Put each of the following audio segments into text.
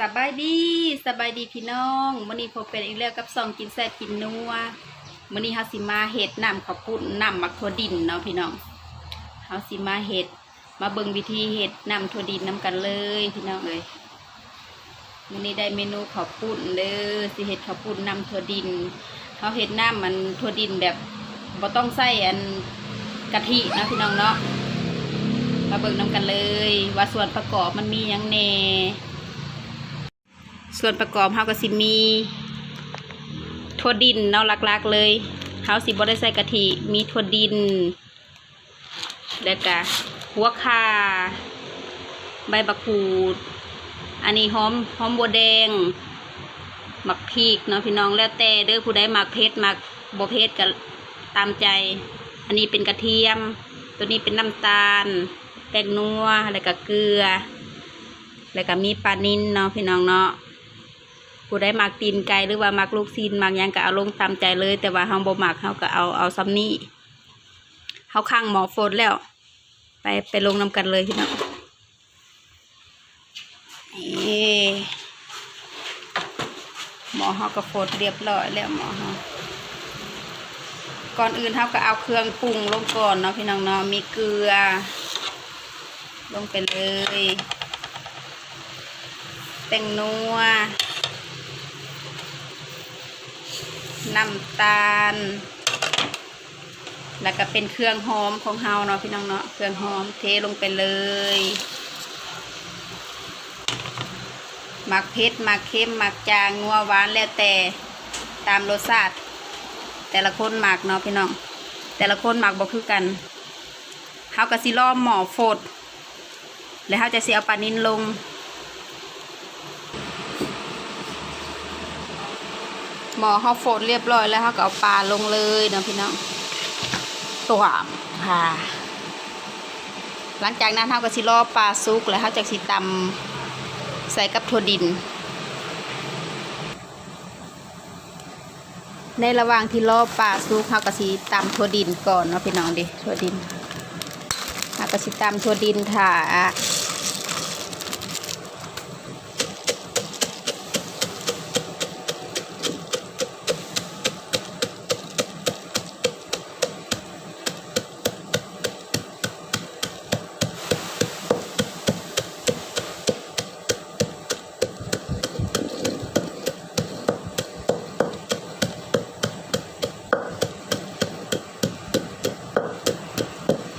สบายดีสบายดีพี่น้องมื้อนี้พบเป็นอีกแล้วกับซองกินแซ่บกินนัวมื้อนี้เฮาสิมาเฮ็ดน้ำข้าวปุ้นน้ำมักถั่วดินเนาะพี่น้องเฮาสิมาเฮ็ดมาเบิ่งวิธีเฮ็ดน้ำถั่วดินนํกันเลยพี่น้องเอ้ยมื้อนี้ได้เมนูข้าวปุ้นเด้อสิเฮ็ดข้าวปุ้นน้ำถั่วดินเฮาเฮ็ดน้ำมันถั่วดินแบบบ่ต้องใส่อันกะทิเนาะพี่น้องเนาะมาเบิ่งนํกันเลย ว่าส่วนประกอบมันมีหยังแน่ ส่วนประกอบเฮาก็สิมีถั่วดินเนาะหลักๆเลยเฮาสิบ่ได้ใส่กะทิมีถั่วดิน แล้วก็หัวข่าใบบักขูด อันนี้หอมหอมบัวแดงหมักพริกเนาะพี่น้องแล้วแต่เด้อผู้ใดหมักเผ็ดมักบ่เผ็ดก็ตามใจ อันนี้เป็นกระเทียม ตัวนี้เป็นน้ำตาลแป้งนัวแล้วก็เกลือ แล้วก็มีปลานิลเนาะพี่น้องเนาะ ผู้ได้มักตีนไก่หรือว่ามักลูกซีนมักยังก็เอาลงตามใจเลย แต่ว่าเฮาบ่มักเฮาก็เอาเอาซ้ำนี้เฮาข้างหมอโฟดแล้ว ไปไปลงนำกันเลยพี่น้องหมอเฮาก็โฟดเรียบร้อยแล้วหมอเฮาก่อนอื่นเฮาก็เอาเครื่องปรุงลงก่อนเนาะพี่น้องเนาะมีเกลือ ลงไปเลยแป้งนัว น้ำตาล แล้วก็เป็นเครื่องหอมของเฮาเนาะพี่น้องเนาะ เครื่องหอมเทลงไปเลยหมักเผ็ดหมักเค็มหมักจางงัวหวานแล้วแต่ตามรสชาติแต่ละคนหมักเนาะพี่น้อง แต่ละคนหมักบ่คือกันเฮาก็สิล้อมหมอโฟดแล้วเฮาจะเสียเอาปลานินลง หมอเขาโฟดเรียบร้อยแล้วเขาก็เอาปลาลงเลยนะพี่น้องตัวค่ะ หลังจากนั้นเขาก็สิรอปลาซุกแล้วเขาจะสิตำใส่กับถั่วดิน ในระหว่างที่รอปลาซุกเขาก็สิตำถั่วดินก่อนเนาะพี่น้องดิถั่วดินเขาก็สิตำถั่วดินค่ะ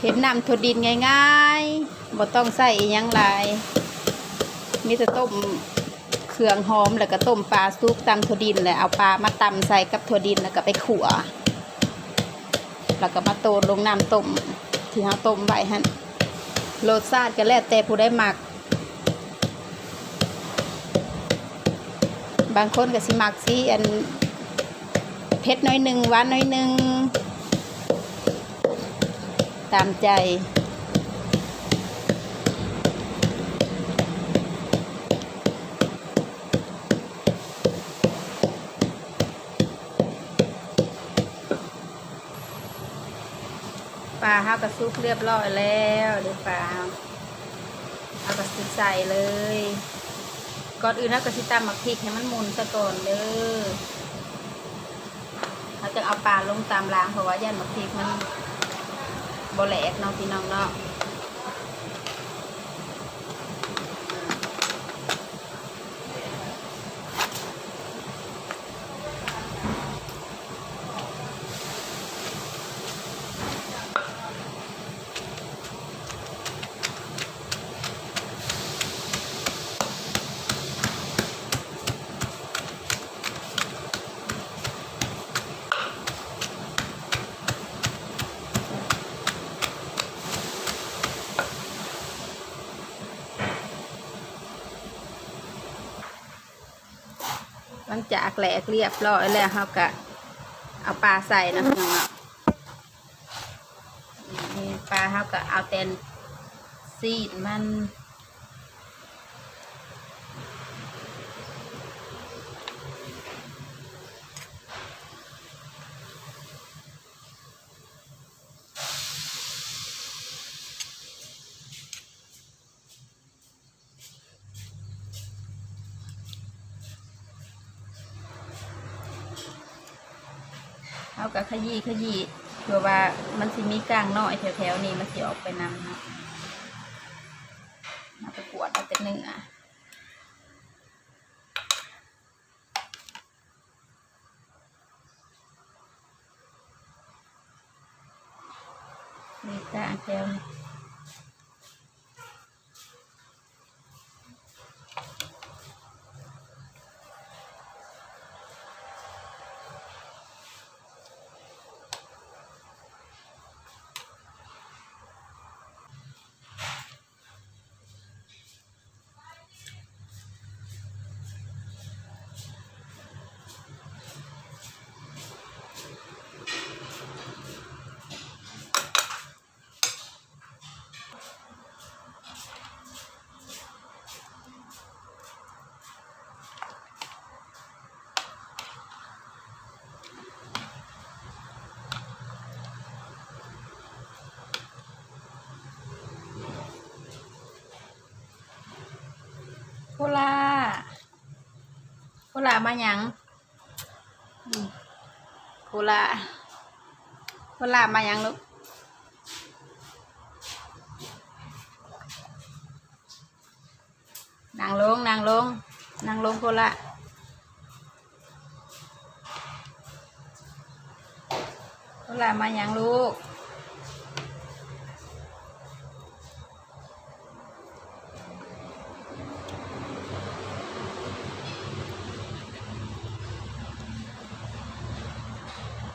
เห็นน้ำถั่วดินง่ายๆบ่ต้องใส่อิหยังหลาย มีแต่ต้มเครื่องหอมแล้วก็ต้มปลาซุปตำถั่วดินแล้วเอาปลามาตำใส่กับถั่วดินแล้วก็ไปขั่วแล้วก็มาโตนลงน้ำต้มที่เราต้มไว้ฮะรสชาติก็แล้วแต่ผู้ได้หมัก บางคนก็สิหมักสิอันเผ็ดน้อยหนึ่งหวานน้อยหนึ่ง ตามใจ ปลาเฮากระซุกเรียบร้อยแล้วเดี๋ยวปลาเอากระซุกใส่เลย ก่อนอื่นเรากระซิตามหมักพริกให้มันหมุนซะก่อนเด้อเราจะเอาปลาลงตามรางเพราะว่าย่านหมักพริกมัน บแหลกเนาะพี่น้องเนาะ ลังจากแหลกเรียบร้อยแล้วเราก็เอาปลาใส่นะพี่น้องเนาะปลาเราก็เอาแตนซีดมัน เอากับขยี้ขยี้เพื่อว่ามันสิมีกลางน้อยแถวๆนี้มันสิออกไปนำนะมาประกวดเอาแต่เนื้อมีกลางแถวนี้ โคลาโคลามาหยังอืมโคลาโคลามาหยังลูกนางลงนางลงนางลงโคลาโคลามาหยังลูก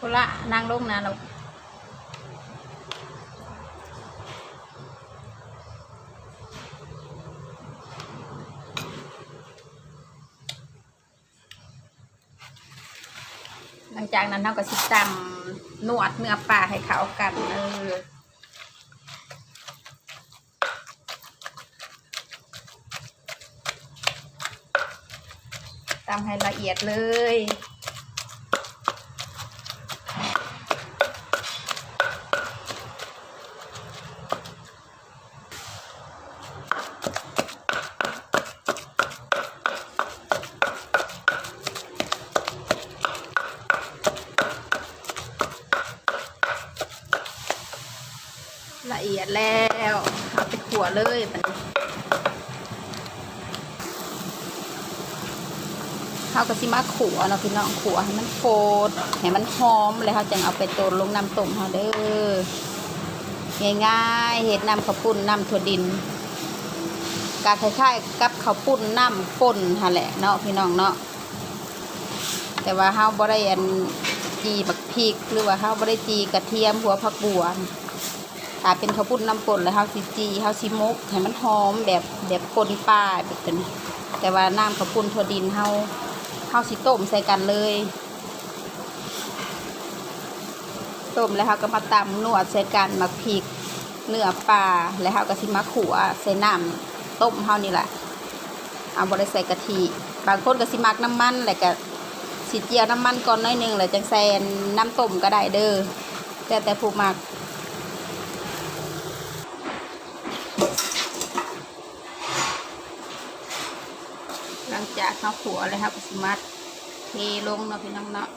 ค นั่งลงนะเราหลังจากนั้นเราก็สิตำนวดเนื้อปลาให้เขากันเออตำให้ละเอียดเลย แล้วเอาไปขัวเลยมันเขาก็สิมาขัวเนาะพี่น้องขัวให้มันโฟดให้มันหอมเลยเขาจึงเอาไปต้มลงน้ำต้มเขาเด้อง่ายๆเห็ดน้ำข้าวปุ้นน้ำถั่วดินกาคล้ายๆกับข้าวปุ้นน้ำป่นฮะแหละเนาะพี่น้องเนาะแต่ว่าเฮาบ่ได้อันจีบักพริกหรือว่าเฮาบ่ได้จีกระเทียมหัวผักบัว ถ้าเป็นข้าวปุ้นน้ำป่นแล้วเฮาสิจีเฮาสิมกให้มันหอมแบบแบบป่นปลาแบบนี้แต่ว่าน้ำข้าวปุ้นถั่วดินเฮาเฮาสิต้มใส่กันเลยต้มแล้วเฮาก็มาตำนวดใส่กันหมักพริกเนื้อปลาแล้วเฮาก็สิมาขัวใส่น้ำต้มเฮานี่แหละเอาบ่ได้ใส่กะทิบางคนก็สิมักน้ำมันแล้วก็สิเจียวน้ำมันก่อนหน้อยหนึงแล้วจังใส่น้ำต้มก็ได้เด้อแต่แต่ผู้มัก หลังจากเขาขัวเลยครับก็สิมัดเทลงเนาะพี่น้องเนาะ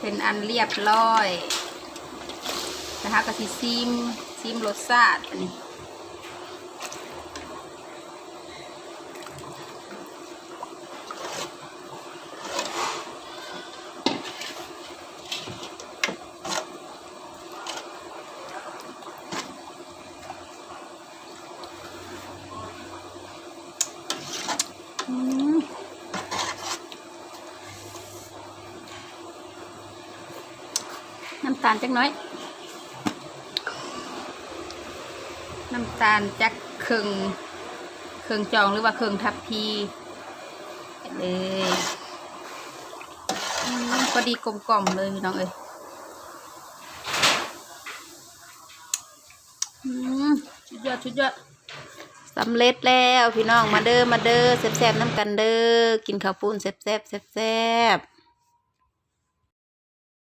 เป็นอันเรียบร้อยนะคะกะทิซิมซิมรสชาติอันนี้ น้ำตาลจักน้อย น้ำตาลจักครึ่งครึ่งจองหรือว่าครึ่งทับพีเลยพอดีกลมกล่อมเลยพี่น้องเอ้ยอืมชุดยอดชุดยอด สำเร็จแล้วพี่น้องมาเด้อมาเด้อแซ่บๆน้ำกันเด้อกินข้าวปุ้นแซ่บๆแซ่บๆ